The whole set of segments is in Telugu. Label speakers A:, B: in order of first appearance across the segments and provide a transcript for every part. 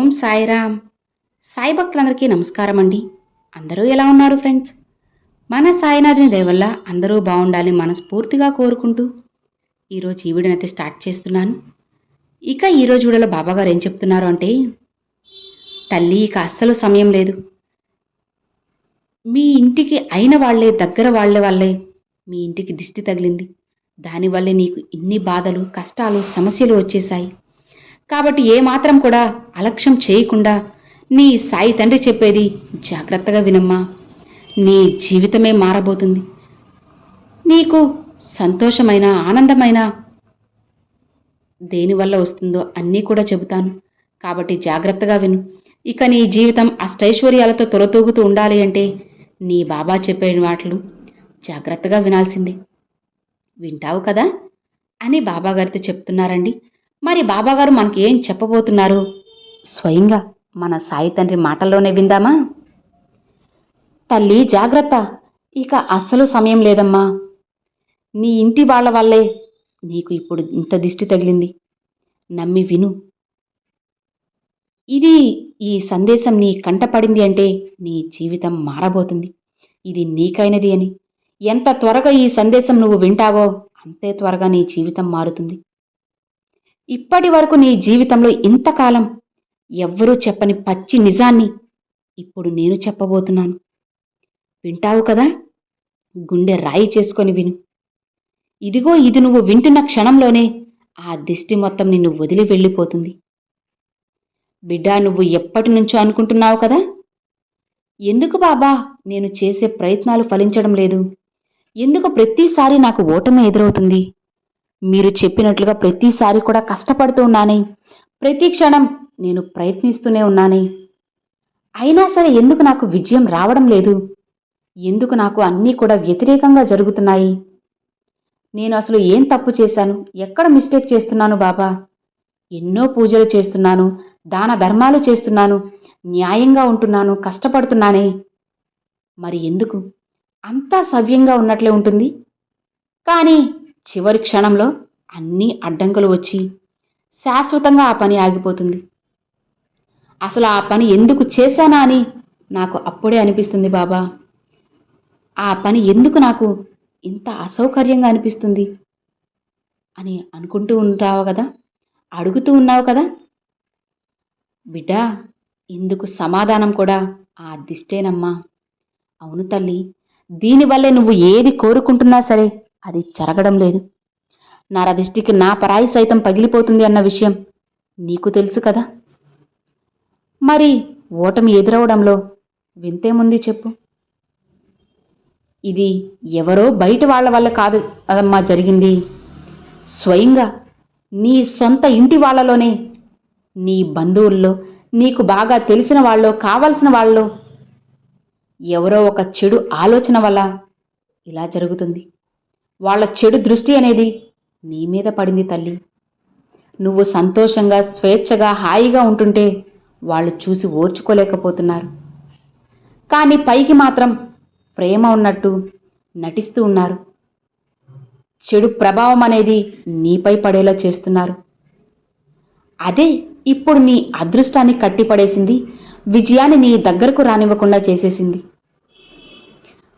A: ఓం సాయిరామ్. సాయి భక్తులందరికీ నమస్కారం అండి అందరూ ఎలా ఉన్నారు ఫ్రెండ్స్? మన సాయినాథుని దయ వల్ల అందరూ బాగుండాలి మనస్ఫూర్తిగా కోరుకుంటూ ఈరోజు ఈ వీడియోని స్టార్ట్ చేస్తున్నాను. ఇక ఈరోజు వీడియోలో బాబాగారు ఏం చెప్తున్నారు అంటే తల్లి ఇక అస్సలు సమయం లేదు. మీ ఇంటికి అయిన వాళ్ళే దగ్గర వాళ్ళే వాళ్ళే మీ ఇంటికి దిష్టి తగిలింది. దానివల్లే నీకు ఇన్ని బాధలు కష్టాలు సమస్యలు వచ్చేసాయి కాబట్టి ఏమాత్రం కూడా అలక్ష్యం చేయకుండా నీ సాయి తండ్రి చెప్పేది జాగ్రత్తగా వినమ్మా. నీ జీవితమే మారబోతుంది. నీకు సంతోషమైన ఆనందమైన దేనివల్ల వస్తుందో అన్నీ కూడా చెబుతాను. కాబట్టి జాగ్రత్తగా విను. ఇక నీ జీవితం అష్టైశ్వర్యాలతో తొలతూగుతూ ఉండాలి అంటే నీ బాబా చెప్పే మాటలు జాగ్రత్తగా వినాల్సిందే. వింటావు కదా? అని బాబాగారితో చెప్తున్నారండి. మరి బాబాగారు మనకి ఏం చెప్పబోతున్నారు? స్వయంగా మన సాయి తండ్రి మాటల్లోనే విందామా? తల్లి జాగ్రత్త ఇక అస్సలు సమయం లేదమ్మా. నీ ఇంటి వాళ్ళ వల్లే నీకు ఇప్పుడు ఇంత దిష్టి తగిలింది. నమ్మి విను. ఇది ఈ సందేశం నీ కంటపడింది అంటే నీ జీవితం మారబోతుంది. ఇది నీకైనది అని. ఎంత త్వరగా ఈ సందేశం నువ్వు వింటావో అంతే త్వరగా నీ జీవితం మారుతుంది. ఇప్పటి వరకు నీ జీవితంలో ఇంతకాలం ఎవ్వరూ చెప్పని పచ్చి నిజాన్ని ఇప్పుడు నేను చెప్పబోతున్నాను. వింటావు కదా? గుండె రాయి చేసుకొని విను. ఇదిగో ఇది నువ్వు వింటున్న క్షణంలోనే ఆ దిష్టి మొత్తం నిన్ను వదిలి వెళ్ళిపోతుంది. బిడ్డా నువ్వు ఎప్పటి నుంచో అనుకుంటున్నావు కదా? ఎందుకు బాబా నేను చేసే ప్రయత్నాలు ఫలించడం లేదు? ఎందుకు ప్రతిసారి నాకు ఓటమి ఎదురవుతుంది? మీరు చెప్పినట్లుగా ప్రతిసారి కూడా కష్టపడుతూ ఉన్నానే. ప్రతి క్షణం నేను ప్రయత్నిస్తూనే ఉన్నానే. అయినా సరే ఎందుకు నాకు విజయం రావడం లేదు? ఎందుకు నాకు అన్నీ కూడా వ్యతిరేకంగా జరుగుతున్నాయి? నేను అసలు ఏం తప్పు చేశాను? ఎక్కడ మిస్టేక్ చేస్తున్నాను బాబా? ఎన్నో పూజలు చేస్తున్నాను దాన ధర్మాలు చేస్తున్నాను న్యాయంగా ఉంటున్నాను కష్టపడుతున్నానే. మరి ఎందుకు? అంతా సవ్యంగా ఉన్నట్లే ఉంటుంది. కానీ చివరి క్షణంలో అన్ని అడ్డంకులు వచ్చి శాశ్వతంగా ఆ పని ఆగిపోతుంది. అసలు ఆ పని ఎందుకు చేశానా అని నాకు అప్పుడే అనిపిస్తుంది బాబా. ఆ పని ఎందుకు నాకు ఇంత అసౌకర్యంగా అనిపిస్తుంది? అని అనుకుంటూ ఉంటావు కదా? అడుగుతూ ఉన్నావు కదా? బిడ్డా ఇందుకు సమాధానం కూడా ఆ దిష్టేనమ్మా. అవును తల్లి దీనివల్లే నువ్వు ఏది కోరుకుంటున్నా సరే అది జరగడం లేదు. నరదిష్టికి నా పరాయి సైతం పగిలిపోతుంది అన్న విషయం నీకు తెలుసు కదా? మరి ఓటమి ఎదురవడంలో వింతేముంది చెప్పు. ఇది ఎవరో బయట వాళ్ళ వల్ల కాదు అదమ్మా జరిగింది. స్వయంగా నీ సొంత ఇంటి వాళ్ళలోనే నీ బంధువుల్లో నీకు బాగా తెలిసిన వాళ్ళో కావలసిన వాళ్ళో ఎవరో ఒక చెడు ఆలోచన వల్ల ఇలా జరుగుతుంది. వాళ్ళ చెడు దృష్టి అనేది నీ మీద పడింది తల్లి. నువ్వు సంతోషంగా స్వేచ్ఛగా హాయిగా ఉంటుంటే వాళ్ళు చూసి ఓర్చుకోలేకపోతున్నారు. కానీ పైకి మాత్రం ప్రేమ ఉన్నట్టు నటిస్తూ ఉన్నారు. చెడు ప్రభావం అనేది నీపై పడేలా చేస్తున్నారు. అదే ఇప్పుడు నీ అదృష్టాన్ని కట్టిపడేసింది విజయాన్ని నీ దగ్గరకు రానివ్వకుండా చేసేసింది.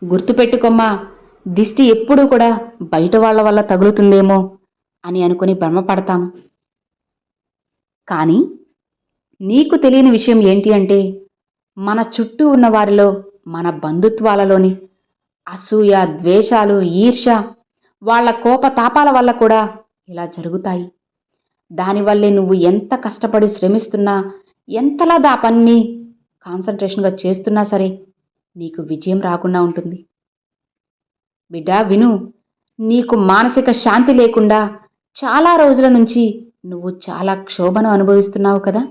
A: గుర్తుపెట్టుకోమ్మా దిష్టి ఎప్పుడూ కూడా బయట వాళ్ళ వల్ల తగులుతుందేమో అని అనుకుని భ్రమపడతాం. కానీ నీకు తెలియని విషయం ఏంటి అంటే మన చుట్టూ ఉన్న వారిలో మన బంధుత్వాలలోని అసూయ ద్వేషాలు ఈర్ష వాళ్ళ కోపతాపాల వల్ల కూడా ఇలా జరుగుతాయి. దానివల్లే నువ్వు ఎంత కష్టపడి శ్రమిస్తున్నా ఎంతలా దా పన్ని కాన్సన్ట్రేషన్గా చేస్తున్నా సరే నీకు విజయం రాకుండా ఉంటుంది. బిడ్డా విను. నీకు మానసిక శాంతి లేకుండా చాలా రోజుల నుంచి నువ్వు చాలా క్షోభను అనుభవిస్తున్నావు కదా?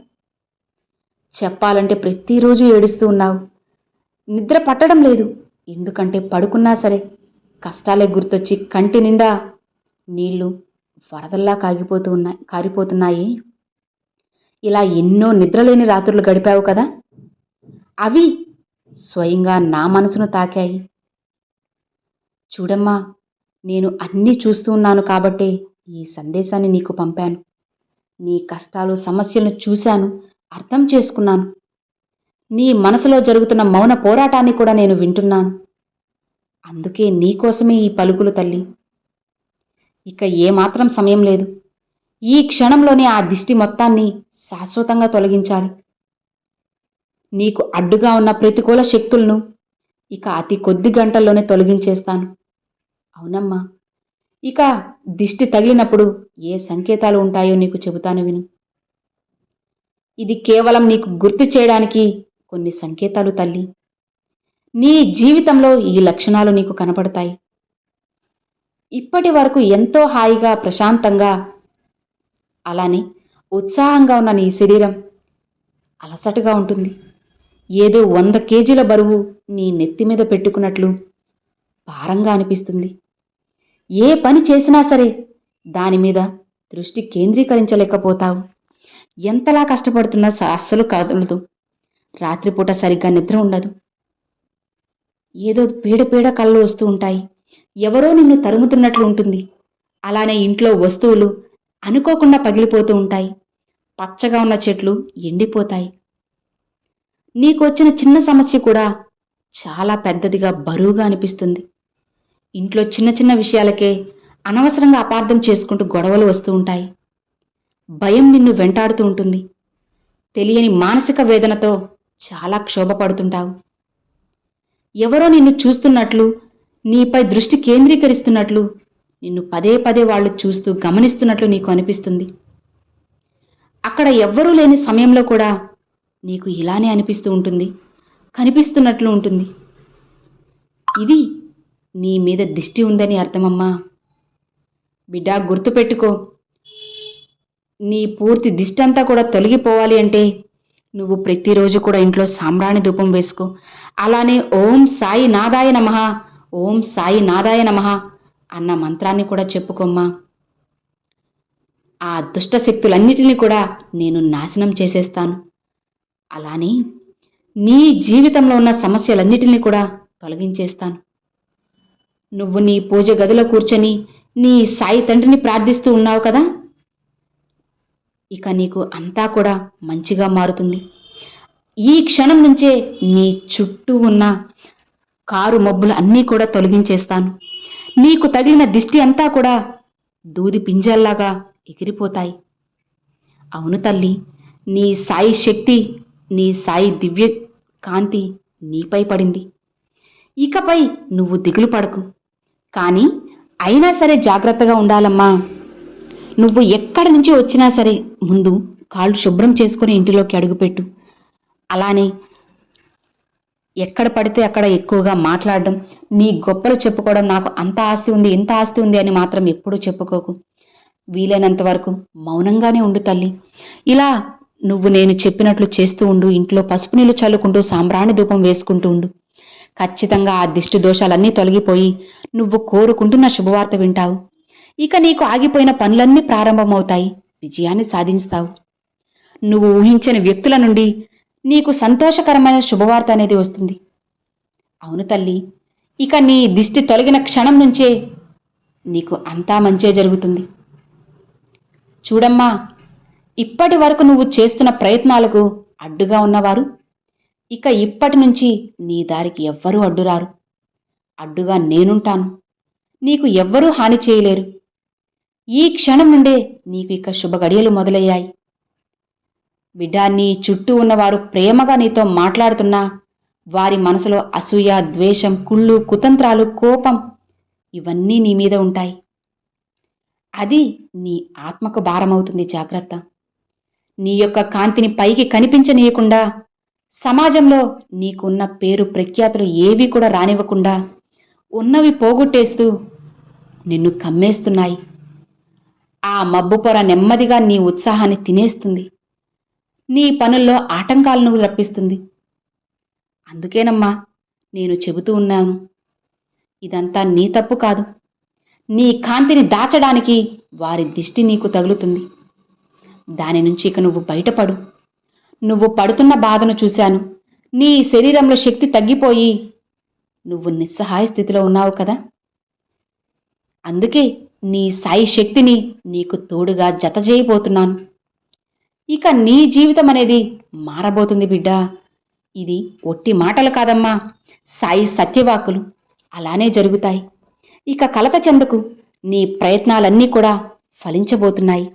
A: చెప్పాలంటే ప్రతిరోజు ఏడుస్తూ ఉన్నావు. నిద్ర పట్టడం లేదు. ఎందుకంటే పడుకున్నా సరే కష్టాలే గుర్తొచ్చి కంటి నిండా నీళ్ళు వరదల్లా కాగిపోతూ ఉన్నాయి కారిపోతున్నాయి. ఇలా ఎన్నో నిద్రలేని రాత్రులు గడిపావు కదా? అవి స్వయంగా నా మనసును తాకాయి. చూడమ్మా నేను అన్నీ చూస్తూ ఉన్నాను కాబట్టే ఈ సందేశాన్ని నీకు పంపాను. నీ కష్టాలు సమస్యలను చూశాను అర్థం చేసుకున్నాను. నీ మనసులో జరుగుతున్న మౌన పోరాటాన్ని కూడా నేను వింటున్నాను. అందుకే నీకోసమే ఈ పలుకులు తల్లి. ఇక ఏమాత్రం సమయం లేదు. ఈ క్షణంలోనే ఆ దిష్టి మొత్తాన్ని శాశ్వతంగా తొలగించాలి. నీకు అడ్డుగా ఉన్న ప్రతికూల శక్తులను ఇక అతి కొద్ది గంటల్లోనే తొలగించేస్తాను. అవునమ్మా. ఇక దిష్టి తగిలినప్పుడు ఏ సంకేతాలు ఉంటాయో నీకు చెబుతాను విను. ఇది కేవలం నీకు గుర్తు చేయడానికి కొన్ని సంకేతాలు తల్లి. నీ జీవితంలో ఈ లక్షణాలు నీకు కనపడతాయి. ఇప్పటి వరకు ఎంతో హాయిగా ప్రశాంతంగా అలానే ఉత్సాహంగా ఉన్న నీ శరీరం అలసటగా ఉంటుంది. ఏదో వంద కేజీల బరువు నీ నెత్తి మీద పెట్టుకున్నట్లు భారంగా అనిపిస్తుంది. ఏ పని చేసినా సరే దాని మీద దృష్టి కేంద్రీకరించలేకపోతావు. ఎంతలా కష్టపడుతున్నా అస్సలు కదలదు. రాత్రిపూట సరిగ్గా నిద్ర ఉండదు. ఏదో పీడ పీడ కళ్ళు వస్తూ ఉంటాయి. ఎవరో నిన్ను తరుముతున్నట్లు ఉంటుంది. అలానే ఇంట్లో వస్తువులు అనుకోకుండా పగిలిపోతూ ఉంటాయి. పచ్చగా ఉన్న చెట్లు ఎండిపోతాయి. నీకు వచ్చిన చిన్న సమస్య కూడా చాలా పెద్దదిగా బరువుగా అనిపిస్తుంది. ఇంట్లో చిన్న చిన్న విషయాలకే అనవసరంగా అపార్థం చేసుకుంటూ గొడవలు వస్తూ ఉంటాయి. భయం నిన్ను వెంటాడుతూ ఉంటుంది. తెలియని మానసిక వేదనతో చాలా క్షోభపడుతుంటావు. ఎవరో నిన్ను చూస్తున్నట్లు నీపై దృష్టి కేంద్రీకరిస్తున్నట్లు నిన్ను పదే పదే వాళ్ళు చూస్తూ గమనిస్తున్నట్లు నీకు అనిపిస్తుంది. అక్కడ ఎవ్వరూ లేని సమయంలో కూడా నీకు ఇలానే అనిపిస్తూ ఉంటుంది కనిపిస్తున్నట్లు ఉంటుంది. ఇది నీ మీద దిష్టి ఉందని అర్థమమ్మా. బిడ్డా గుర్తుపెట్టుకో. నీ పూర్తి దిష్టి అంతా కూడా తొలగిపోవాలి అంటే నువ్వు ప్రతిరోజు కూడా ఇంట్లో సాంబ్రాణి ధూపం వేసుకో. అలానే ఓం సాయి నాదాయ నమః ఓం సాయి నాదాయ నమః అన్న మంత్రాన్ని కూడా చెప్పుకోమ్మా. ఆ దుష్ట శక్తులన్నిటినీ కూడా నేను నాశనం చేసేస్తాను. అలానే నీ జీవితంలో ఉన్న సమస్యలన్నిటినీ కూడా తొలగించేస్తాను. నువ్వు నీ పూజ గదిలో కూర్చొని నీ సాయి తండ్రిని ప్రార్థిస్తూ ఉన్నావు కదా? ఇక నీకు అంతా కూడా మంచిగా మారుతుంది. ఈ క్షణం నుంచే నీ చుట్టూ ఉన్న కారు మబ్బులు అన్నీ కూడా తొలగించేస్తాను. నీకు తగిలిన దిష్టి అంతా కూడా దూది పింజల్లాగా ఎగిరిపోతాయి. అవును తల్లి నీ సాయి శక్తి నీ సాయి దివ్య కాంతి నీపై పడింది. ఇకపై నువ్వు దిగులు పడకు. కానీ అయినా సరే జాగ్రత్తగా ఉండాలమ్మా. నువ్వు ఎక్కడి నుంచి వచ్చినా సరే ముందు కాళ్ళు శుభ్రం చేసుకుని ఇంటిలోకి అడుగుపెట్టు. అలానే ఎక్కడ పడితే అక్కడ ఎక్కువగా మాట్లాడడం నీ గొప్పలు చెప్పుకోవడం నాకు అంత ఆస్తి ఉంది ఇంత ఆస్తి ఉంది అని మాత్రం ఎప్పుడూ చెప్పుకోకు. వీలైనంత వరకు మౌనంగానే ఉండు తల్లి. ఇలా నువ్వు నేను చెప్పినట్లు చేస్తూ ఉండు ఇంట్లో పసుపు నీళ్ళు చల్లుకుంటూ సాంబ్రాణి ధూపం వేసుకుంటూ ఉండు. ఖచ్చితంగా ఆ దిష్టి దోషాలన్నీ తొలగిపోయి నువ్వు కోరుకుంటున్న శుభవార్త వింటావు. ఇక నీకు ఆగిపోయిన పనులన్నీ ప్రారంభమవుతాయి. విజయాన్ని సాధిస్తావు నువ్వు ఊహించని వ్యక్తుల నుండి నీకు సంతోషకరమైన శుభవార్త అనేది వస్తుంది. అవును తల్లి ఇక నీ దిష్టి తొలగిన క్షణం నుంచే నీకు అంతా మంచే జరుగుతుంది. చూడమ్మా ఇప్పటి వరకు నువ్వు చేస్తున్న ప్రయత్నాలకు అడ్డుగా ఉన్నవారు ఇక ఇప్పటి నుంచి నీ దారికి ఎవ్వరూ అడ్డురారు. అడ్డుగా నేనుంటాను. నీకు ఎవ్వరూ హాని చేయలేరు. ఈ క్షణం నుండే నీకు ఇక శుభగడియలు మొదలయ్యాయి. బిడ్డా నీ చుట్టూ ఉన్నవారు ప్రేమగా నీతో మాట్లాడుతున్నా వారి మనసులో అసూయ ద్వేషం కుళ్ళు కుతంత్రాలు కోపం ఇవన్నీ నీ మీద ఉంటాయి. అది నీ ఆత్మకు భారమవుతుంది జాగ్రత్త. నీ యొక్క కాంతిని పైకి కనిపించనీయకుండా సమాజంలో నీకున్న పేరు ప్రఖ్యాతులు ఏవీ కూడా రానివ్వకుండా ఉన్నవి పోగొట్టేస్తూ నిన్ను కమ్మేస్తున్నాయి. ఆ మబ్బు పొర నెమ్మదిగా నీ ఉత్సాహాన్ని తినేస్తుంది. నీ పనుల్లో ఆటంకాలను రప్పిస్తుంది. అందుకేనమ్మా నేను చెబుతూ ఉన్నాను. ఇదంతా నీ తప్పు కాదు. నీ కాంతిని దాచడానికి వారి దిష్టి నీకు తగులుతుంది. దాని నుంచి ఇక నువ్వు బయటపడు. నువ్వు పడుతున్న బాధను చూశాను. నీ శరీరంలో శక్తి తగ్గిపోయి నువ్వు నిస్సహాయ స్థితిలో ఉన్నావు కదా? అందుకే నీ సాయి శక్తిని నీకు తోడుగా జత చేయబోతున్నాను. ఇక నీ జీవితం అనేది మారబోతుంది బిడ్డ. ఇది ఒట్టి మాటలు కాదమ్మా. సాయి సత్యవాకులు అలానే జరుగుతాయి. ఇక కలత చెందుకు నీ ప్రయత్నాలన్నీ కూడా ఫలించబోతున్నాయి.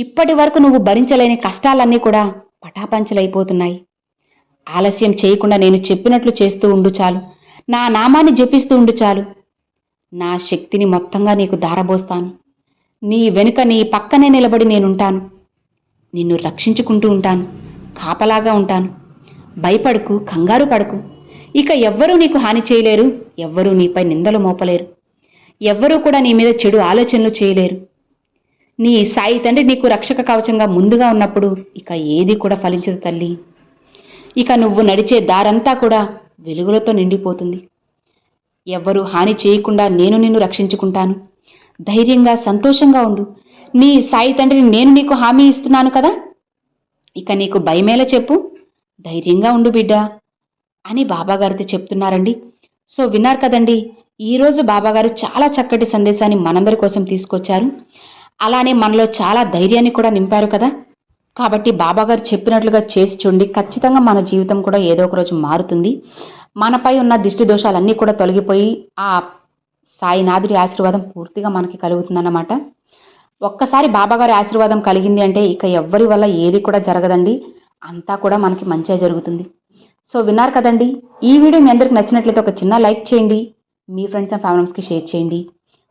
A: ఇప్పటి వరకు నువ్వు భరించలేని కష్టాలన్నీ కూడా పటాపంచలైపోతున్నాయి. ఆలస్యం చేయకుండా నేను చెప్పినట్లు చేస్తూ ఉండు చాలు. నా నామాన్ని జపిస్తూ ఉండు చాలు. నా శక్తిని మొత్తంగా నీకు దారబోస్తాను నీ వెనుక నీ పక్కనే నిలబడి నేనుంటాను. నిన్ను రక్షించుకుంటూ ఉంటాను. కాపలాగా ఉంటాను. భయపడకు కంగారు పడకు. ఇక ఎవ్వరూ నీకు హాని చేయలేరు. ఎవ్వరూ నీపై నిందలు మోపలేరు. ఎవ్వరూ కూడా నీ మీద చెడు ఆలోచనలు చేయలేరు. నీ సాయి తండ్రి నీకు రక్షక కవచంగా ముందుగా ఉన్నప్పుడు ఇక ఏది కూడా ఫలించదు తల్లి. ఇక నువ్వు నడిచే దారంతా కూడా వెలుగులతో నిండిపోతుంది. ఎవ్వరూ హాని చేయకుండా నేను నిన్ను రక్షించుకుంటాను. ధైర్యంగా సంతోషంగా ఉండు. నీ సాయి తండ్రిని నేను నీకు హామీ ఇస్తున్నాను కదా? ఇక నీకు భయమేలా చెప్పు. ధైర్యంగా ఉండు బిడ్డ అని బాబాగారితో చెప్తున్నారండి. సో విన్నారు కదండి ఈరోజు బాబాగారు చాలా చక్కటి సందేశాన్ని మనందరి కోసం తీసుకొచ్చారు. అలానే మనలో చాలా ధైర్యాన్ని కూడా నింపారు కదా. కాబట్టి బాబాగారు చెప్పినట్లుగా చేసి చూడండి ఖచ్చితంగా మన జీవితం కూడా ఏదో ఒక రోజు మారుతుంది. మనపై ఉన్న దిష్టి దోషాలన్నీ కూడా తొలగిపోయి ఆ సాయినాథుడి ఆశీర్వాదం పూర్తిగా మనకి కలుగుతుందన్నమాట. ఒక్కసారి బాబాగారి ఆశీర్వాదం కలిగింది అంటే ఇక ఎవ్వరి వల్ల ఏది కూడా జరగదండి. అంతా కూడా మనకి మంచిగా జరుగుతుంది. సో విన్నారు కదండి. ఈ వీడియో మీ అందరికి నచ్చినట్లయితే ఒక చిన్న లైక్ చేయండి. మీ ఫ్రెండ్స్ అండ్ ఫ్యామిలీస్కి షేర్ చేయండి.